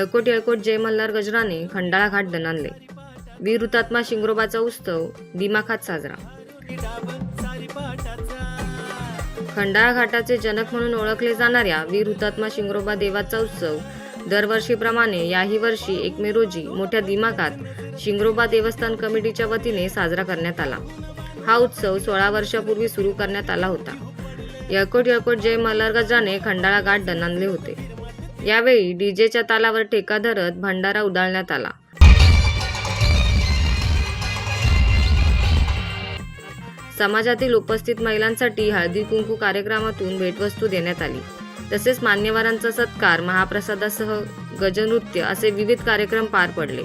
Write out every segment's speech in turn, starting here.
येळकोट येळकोट जय मल्हार गजराने खंडाळा घाट दणानले वीर हुतात्मा शिंगरोबाचा उत्सव दिमाखात साजरा. खंडाळा घाटाचे जनक म्हणून ओळखले जाणाऱ्या वीर हुतात्मा शिंगरोबा देवाचा उत्सव दरवर्षीप्रमाणे याही वर्षी एक मे रोजी मोठ्या दिमाखात शिंगरोबा देवस्थान कमिटीच्या वतीने साजरा करण्यात आला. हा उत्सव सोळा वर्षापूर्वी सुरू करण्यात आला होता. यळकोट यळकोट जय मल्हार गजराने खंडाळा घाट दणानले होते. यावेळी डीजेच्या तालावर ठेका धरत भंडारा उधळण्यात आला. समाजातील उपस्थित महिलांसाठी हळदी कुंकू कार्यक्रमातून भेटवस्तू देण्यात आली. तसेच मान्यवरांचा सत्कार महाप्रसादासह गजनृत्य असे विविध कार्यक्रम पार पडले.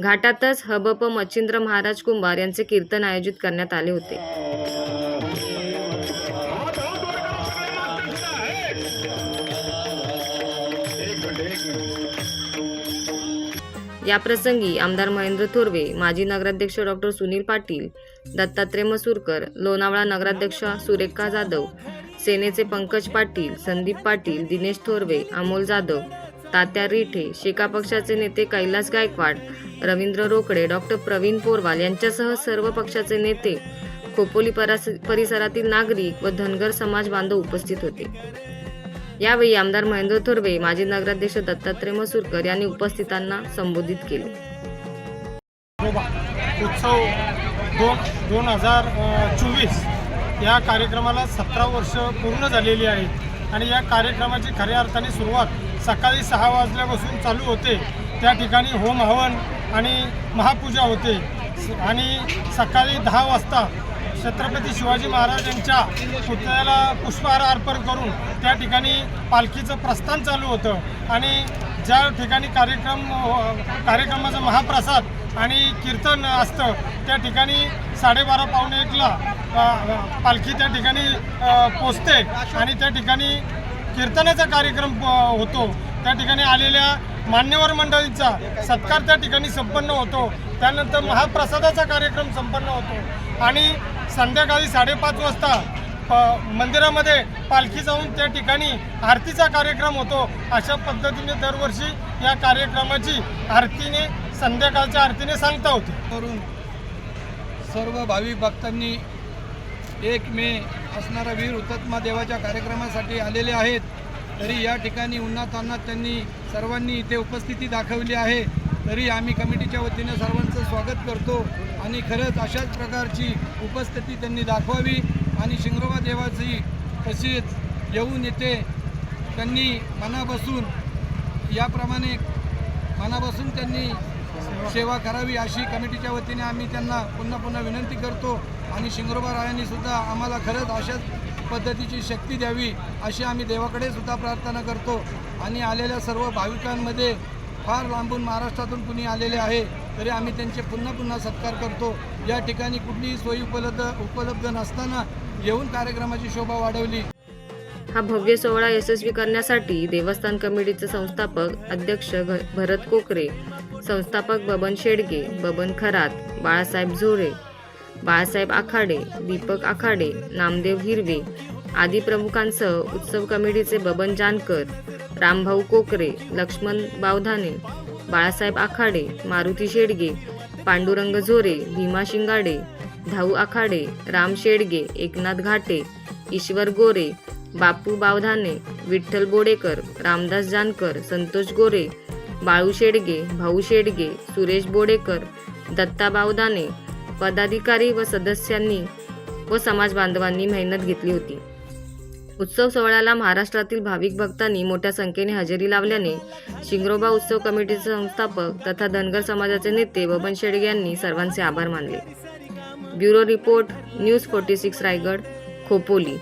घाटातच हबप मच्छिंद्र महाराज कुंभार यांचे कीर्तन आयोजित करण्यात आले होते. याप्रसंगी आमदार महेंद्र थोरवे माजी नगराध्यक्ष डॉक्टर सुनील पाटील दत्तात्रय मसूरकर लोणावळा नगराध्यक्ष सुरेखा जाधव सेनेचे पंकज पाटील संदीप पाटील दिनेश थोरवे अमोल जाधव तात्या रिठे शेका पक्षाचे नेते कैलास गायकवाड रवींद्र रोकडे डॉक्टर प्रवीण पोरवाल यांच्यासह सर्व पक्षाचे नेते खोपोली परास- परिसरातील नागरिक व धनगर समाज बांधव उपस्थित होते. यावेळी आमदार महेंद्र थोरवे माजी नगराध्यक्ष दत्तात्रय मसूरकर यांनी उपस्थितांना संबोधित केले. उत्सव दोन दोन हजार चोवीस या कार्यक्रमाला सतरा वर्ष पूर्ण झालेली आहेत. आणि या कार्यक्रमाची खऱ्या अर्थाने सुरुवात सकाळी सहा वाजल्यापासून चालू होते. त्या ठिकाणी होम हवन आणि महापूजा होते. आणि सकाळी दहा वाजता छत्रपती शिवाजी महाराज यांच्या पुतळ्याला पुष्पहार अर्पण करून त्या ठिकाणी पालखीचं प्रस्थान चालू होतं. आणि ज्या ठिकाणी कार्यक्रम कार्यक्रमाचं कार्यक्रमाचा महाप्रसाद आणि कीर्तन असतं त्या ठिकाणी साडेबारा पावणे एकला पालखी त्या ठिकाणी पोचते. आणि त्या ठिकाणी कीर्तनाचा कार्यक्रम होतो. त्या ठिकाणी आलेल्या मान्यवर मंडळींचा सत्कार त्या ठिकाणी संपन्न होतो. त्यानंतर महाप्रसादाचा कार्यक्रम संपन्न होतो. आणि संध्याकाळी साडेपाच वाजता प- मंदिरामध्ये पालखी जाऊन त्या ठिकाणी आरतीचा कार्यक्रम होतो. अशा पद्धतीने दरवर्षी या कार्यक्रमाची आरतीने संध्याकाळच्या आरतीने सांगता होते. करून सर्व भाविक भक्तांनी एक मे असणारा वीर हुतात्मा देवाच्या कार्यक्रमासाठी आलेले आहेत. तरी या ठिकाणी उन्हातान्हात त्यांनी सर्वांनी इथे उपस्थिती दाखवली आहे. तरी आम्ही कमिटीच्या वतीने सर्वांचं स्वागत करतो आणि खरंच अशाच प्रकारची उपस्थिती त्यांनी दाखवावी आणि शिंगरोबा देवाची तशीच येऊन येते त्यांनी मनापासून याप्रमाणे मनापासून त्यांनी सेवा करावी अशी कमिटीच्या वतीने आम्ही त्यांना पुन्हा पुन्हा विनंती करतो आणि शिंगरोबा रायांनी सुद्धा आम्हाला खरंच अशाच पद्धतीची शक्ती द्यावी अशी आम्ही देवाकडे सुद्धा प्रार्थना करतो. आणि आलेल्या सर्व भाविकांमध्ये फार लांबून महाराष्ट्रातून कुणी आलेले आहे तरी आम्ही त्यांचे पुन्हा पुन्हा सत्कार करतो. या ठिकाणी कुठलीही सोयी उपलब्ध उपलब्ध नसताना येऊन कार्यक्रमाची शोभा वाढवली. हा भव्य सोहळा यशस्वी करण्यासाठी देवस्थान कमिटीचे संस्थापक अध्यक्ष भरत कोकरे संस्थापक बबन शेडगे बबन खरात बाळासाहेब झोरे बाळासाहेब आखाडे दीपक आखाडे नामदेव हिरवे आदी प्रमुखांसह उत्सव कमिटीचे बबन जानकर रामभाऊ कोकरे लक्ष्मण बावधाने बाळासाहेब आखाडे मारुती शेडगे पांडुरंग झोरे भीमा शिंगाडे धाऊ आखाडे राम शेडगे एकनाथ घाटे ईश्वर गोरे बापू बावधाने विठ्ठल बोडेकर रामदास जानकर संतोष गोरे बाळू शेडगे भाऊ शेडगे सुरेश बोडेकर दत्ता बावदाने पदाधिकारी व सदस्यांनी व समाज बांधवांनी मेहनत घेतली होती. उत्सव सोहळ्याला महाराष्ट्रातील भाविक भक्तांनी मोठ्या संख्येने हजेरी लावल्याने शिंगरोबा उत्सव कमिटीचे संस्थापक तथा धनगर समाजाचे नेते बबन शेडगे यांनी सर्वांचे आभार मानले. Bureau report news forty six Raigad Khopoli.